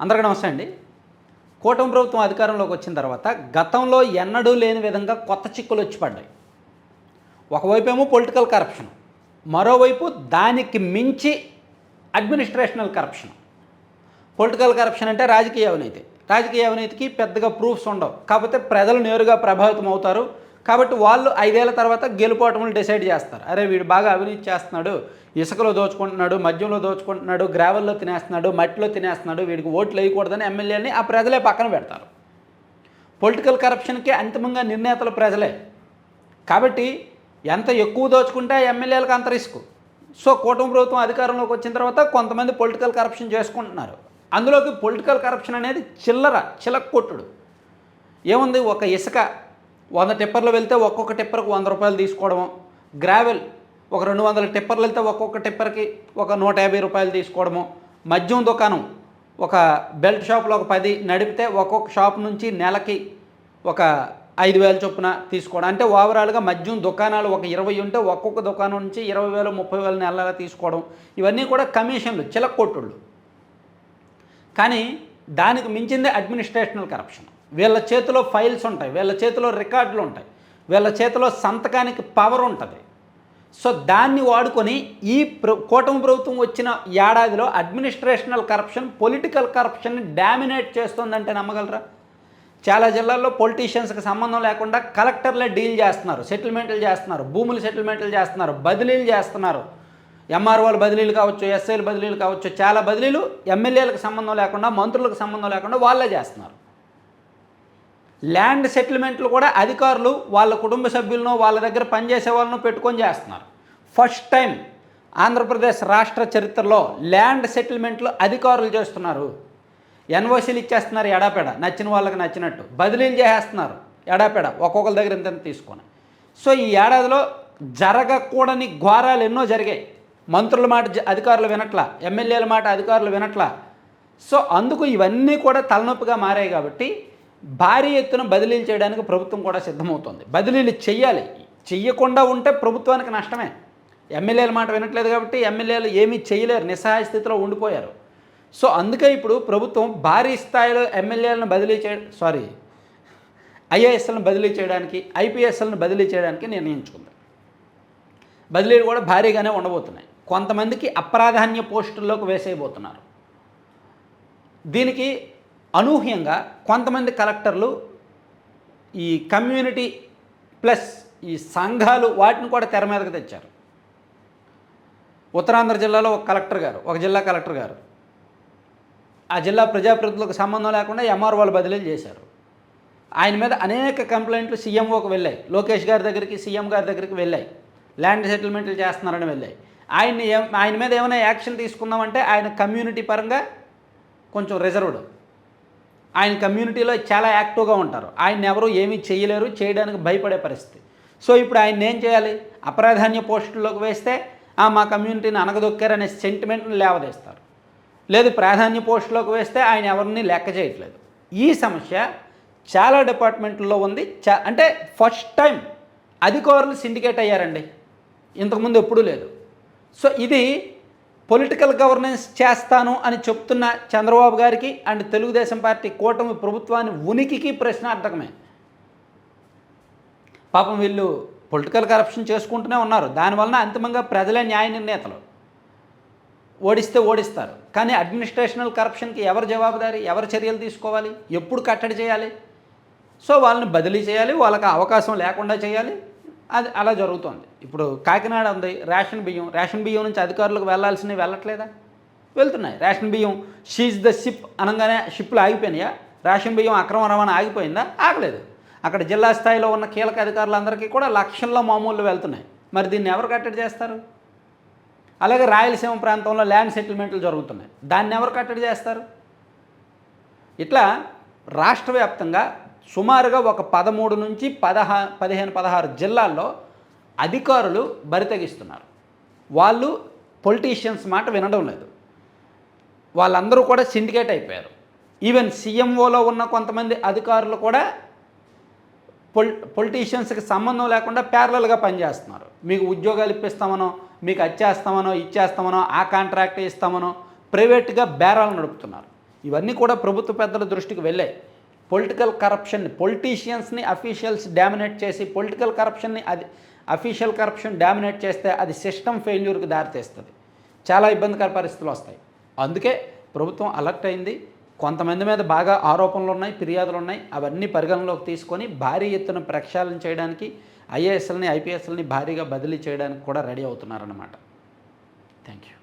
అందరికీ నమస్తే అండి. కూటమి ప్రభుత్వం అధికారంలోకి వచ్చిన తర్వాత గతంలో ఎన్నడూ లేని విధంగా కొత్త చిక్కులు వచ్చి పడ్డాయి. ఒకవైపు ఏమో పొలిటికల్ కరప్షన్ మరోవైపు దానికి మించి అడ్మినిస్ట్రేషనల్ కరప్షన్ పొలిటికల్ కరప్షన్ అంటే రాజకీయ అవినీతి. రాజకీయ అవినీతికి పెద్దగా ప్రూఫ్స్ ఉండవు. కాకపోతే ప్రజలు నేరుగా ప్రభావితం అవుతారు. కాబట్టి వాళ్ళు ఐదేళ్ళ తర్వాత గెలుపోవటములు డిసైడ్ చేస్తారు. అరే వీడు బాగా అవినీతి చేస్తున్నాడు ఇసుకలో దోచుకుంటున్నాడు మద్యంలో దోచుకుంటున్నాడు గ్రావెల్లో తినేస్తున్నాడు మట్టిలో తినేస్తున్నాడు వీడికి ఓట్లు వేయకూడదని ఎమ్మెల్యేని ఆ ప్రజలే పక్కన పెడతారు. పొలిటికల్ కరప్షన్కి అంతిమంగా నిర్ణేతలు ప్రజలే. కాబట్టి ఎంత ఎక్కువ దోచుకుంటే ఎమ్మెల్యేలకు అంత రిస్క్. సో కూటమి ప్రభుత్వం అధికారంలోకి వచ్చిన తర్వాత కొంతమంది పొలిటికల్ కరప్షన్ చేసుకుంటున్నారు. అందులోకి పొలిటికల్ కరప్షన్ అనేది చిల్లర చిలక్కొట్టుడు. ఏముంది? ఒక ఇసుక వంద టిప్పర్లు వెళ్తే ఒక్కొక్క టిప్పర్కి వంద రూపాయలు తీసుకోవడము గ్రావెల్ ఒక రెండు వందల టిప్పర్లు వెళ్తే ఒక్కొక్క టిప్పర్కి ఒక నూట యాభై రూపాయలు తీసుకోవడము. మద్యం దుకాణం ఒక బెల్ట్ షాప్లో ఒక పది నడిపితే ఒక్కొక్క షాప్ నుంచి నెలకి ఒక ఐదు వేల చొప్పున తీసుకోవడం. అంటే ఓవరాల్గా మద్యం దుకాణాలు ఒక ఇరవై ఉంటే ఒక్కొక్క దుకాణం నుంచి ఇరవై వేలు ముప్పై వేలు నెలలా తీసుకోవడం. ఇవన్నీ కూడా కమిషన్లు చిలక్కొట్టుళ్ళు కానీ దానికి మించిందే అడ్మినిస్ట్రేషనల్ కరప్షన్. వీళ్ళ చేతిలో ఫైల్స్ ఉంటాయి వీళ్ళ చేతిలో రికార్డులు ఉంటాయి వీళ్ళ చేతిలో సంతకానికి పవర్ ఉంటుంది. సో దాన్ని వాడుకొని ఈ ప్ర కూటమి ప్రభుత్వం వచ్చిన ఏడాదిలో అడ్మినిస్ట్రేషనల్ కరప్షన్ పొలిటికల్ కరప్షన్ని డామినేట్ చేస్తుందంటే నమ్మగలరా? చాలా జిల్లాల్లో పొలిటీషియన్స్కి సంబంధం లేకుండా కలెక్టర్లే డీల్ చేస్తున్నారు సెటిల్మెంట్లు చేస్తున్నారు భూములు సెటిల్మెంట్లు చేస్తున్నారు బదిలీలు చేస్తున్నారు. ఎంఆర్ఓల బదిలీలు కావచ్చు ఎస్ఐల బదిలీలు కావచ్చు చాలా బదిలీలు ఎమ్మెల్యేలకు సంబంధం లేకుండా మంత్రులకు సంబంధం లేకుండా వాళ్ళే చేస్తున్నారు. ల్యాండ్ సెటిల్మెంట్లు కూడా అధికారులు వాళ్ళ కుటుంబ సభ్యులను వాళ్ళ దగ్గర పనిచేసే వాళ్ళను పెట్టుకొని చేస్తున్నారు. ఫస్ట్ టైం ఆంధ్రప్రదేశ్ రాష్ట్ర చరిత్రలో ల్యాండ్ సెటిల్మెంట్లు అధికారులు చేస్తున్నారు. ఎన్ఓసీలు ఇచ్చేస్తున్నారు ఎడాపెడ నచ్చిన వాళ్ళకి నచ్చినట్టు. బదిలీలు చేసేస్తున్నారు ఎడాపెడ ఒక్కొక్కరి దగ్గర ఇంత తీసుకొని. సో ఈ ఏడాదిలో జరగకూడని ఘోరాలు ఎన్నో జరిగాయి. మంత్రుల మాట జ- అధికారులు వినట్లా ఎమ్మెల్యేల మాట అధికారులు వినట్లా. సో అందుకు ఇవన్నీ కూడా తలనొప్పిగా మారాయి కాబట్టి భారీ ఎత్తున బదిలీలు చేయడానికి ప్రభుత్వం కూడా సిద్ధమవుతోంది. బదిలీలు చేయాలి చెయ్యకుండా ఉంటే ప్రభుత్వానికి నష్టమే. ఎమ్మెల్యేల మాట వినట్లేదు కాబట్టి ఎమ్మెల్యేలు ఏమీ చేయలేరు నిస్సహాయ స్థితిలో ఉండిపోయారు. సో అందుకే ఇప్పుడు ప్రభుత్వం భారీ స్థాయిలో ఎమ్మెల్యేలను బదిలీ చేయ సారీ ఐఏఎస్ఎల్ని బదిలీ చేయడానికి ఐపీఎస్లను బదిలీ చేయడానికి నిర్ణయించుకుంది. బదిలీలు కూడా భారీగానే ఉండబోతున్నాయి. కొంతమందికి అప్రాధాన్య పోస్టుల్లోకి వేసేయబోతున్నారు. దీనికి అనూహ్యంగా కొంతమంది కలెక్టర్లు ఈ కమ్యూనిటీ ప్లస్ ఈ సంఘాలు వాటిని కూడా తెర మీదకి తెచ్చారు. ఉత్తరాంధ్ర జిల్లాలో ఒక కలెక్టర్ గారు ఒక జిల్లా కలెక్టర్ గారు. ఆ జిల్లా ప్రజాప్రతినిధులకు సంబంధం లేకుండా ఎంఆర్ఓలు బదిలీలు చేశారు. ఆయన మీద అనేక కంప్లైంట్లు సీఎంఓకి వెళ్ళాయి. లోకేష్ గారి దగ్గరికి సీఎం గారి దగ్గరికి వెళ్ళాయి. ల్యాండ్ సెటిల్మెంట్లు చేస్తున్నారని వెళ్ళాయి. ఆయన్ని ఆయన మీద ఏమైనా యాక్షన్ తీసుకుందామంటే ఆయన కమ్యూనిటీ పరంగా కొంచెం రిజర్వ్డ్. ఆయన కమ్యూనిటీలో చాలా యాక్టివ్గా ఉంటారు. ఆయన ఎవరు ఏమీ చేయలేరు చేయడానికి భయపడే పరిస్థితి. సో ఇప్పుడు ఆయన ఏం చేయాలి? అప్రాధాన్య పోస్టుల్లోకి వేస్తే "ఆ, మా కమ్యూనిటీని అనగదొక్కారనే సెంటిమెంట్ని లేవదీస్తారు. లేదు ప్రాధాన్య పోస్టులోకి వేస్తే ఆయన ఎవరిని లెక్క చేయట్లేదు. ఈ సమస్య చాలా డిపార్ట్మెంట్లో ఉంది. చా అంటే ఫస్ట్ టైం అధికారులు సిండికేట్ అయ్యారండి. ఇంతకుముందు ఎప్పుడూ లేదు. సో ఇది పొలిటికల్ గవర్నెన్స్ చేస్తాను అని చెప్తున్న చంద్రబాబు గారికి అండ్ తెలుగుదేశం పార్టీ కూటమి ప్రభుత్వాన్ని ఉనికికి ప్రశ్నార్థకమే. పాపం వీళ్ళు పొలిటికల్ కరప్షన్ చేసుకుంటూనే ఉన్నారు. దానివలన అంతిమంగా ప్రజలే న్యాయ నిర్ణేతలు. ఓడిస్తే ఓడిస్తారు. కానీ అడ్మినిస్ట్రేషనల్ కరప్షన్కి ఎవరు జవాబుదారి ఎవరు చర్యలు తీసుకోవాలి ఎప్పుడు కట్టడి చేయాలి? సో వాళ్ళని బదిలీ చేయాలి వాళ్ళకి అవకాశం లేకుండా చేయాలి. అది అలా జరుగుతోంది. ఇప్పుడు కాకినాడ ఉంది రేషన్ బియ్యం రేషన్ బియ్యం నుంచి అధికారులకు వెళ్ళాల్సినవి వెళ్ళట్లేదా? వెళ్తున్నాయి. రేషన్ బియ్యం షీజ్ ద షిప్ అనగానే షిప్లు ఆగిపోయినాయా? రేషన్ బియ్యం అక్రమ రవాణా ఆగిపోయిందా? ఆగలేదు. అక్కడ జిల్లా స్థాయిలో ఉన్న కీలక అధికారులందరికీ కూడా లక్షల్లో మామూలు వెళ్తున్నాయి. మరి దీన్ని ఎవరు కట్టడి చేస్తారు? అలాగే రాయలసీమ ప్రాంతంలో ల్యాండ్ సెటిల్మెంట్లు జరుగుతున్నాయి. దాన్ని ఎవరు కట్టడి చేస్తారు? ఇట్లా రాష్ట్ర వ్యాప్తంగా సుమారుగా ఒక పదమూడు నుంచి పదహా పదిహేను పదహారు జిల్లాల్లో అధికారులు బరితెగిస్తున్నారు వాళ్ళు పొలిటీషియన్స్ మాట వినడం లేదు. వాళ్ళందరూ కూడా సిండికేట్ అయిపోయారు. ఈవెన్ సీఎంఓలో ఉన్న కొంతమంది అధికారులు కూడా పొల్ పొలిటీషియన్స్కి సంబంధం లేకుండా ప్యారలల్గా పనిచేస్తున్నారు. మీకు ఉద్యోగాలు ఇప్పిస్తామనో మీకు అచ్చేస్తామనో ఇచ్చేస్తామనో ఆ కాంట్రాక్ట్ ఇస్తామనో ప్రైవేట్గా బేరాలు నడుపుతున్నారు. ఇవన్నీ కూడా ప్రభుత్వ పెద్దల దృష్టికి వెళ్ళాయి. పొలిటికల్ కరప్షన్ పొలిటీషియన్స్ని అఫీషియల్స్ డామినేట్ చేసి పొలిటికల్ కరప్షన్ని అది అఫీషియల్ కరప్షన్ డామినేట్ చేస్తే అది సిస్టమ్ ఫెయిల్యూర్కి దారితీస్తుంది. చాలా ఇబ్బందికర పరిస్థితులు వస్తాయి. అందుకే ప్రభుత్వం అలర్ట్ అయింది. కొంతమంది మీద బాగా ఆరోపణలు ఉన్నాయి ఫిర్యాదులు ఉన్నాయి. అవన్నీ పరిగణలోకి తీసుకొని భారీ ఎత్తున ప్రక్షాళన చేయడానికి ఐఏఎస్ఎల్ని ఐపీఎస్ఎల్ని భారీగా బదిలీ చేయడానికి కూడా రెడీ అవుతున్నారన్నమాట. Thank you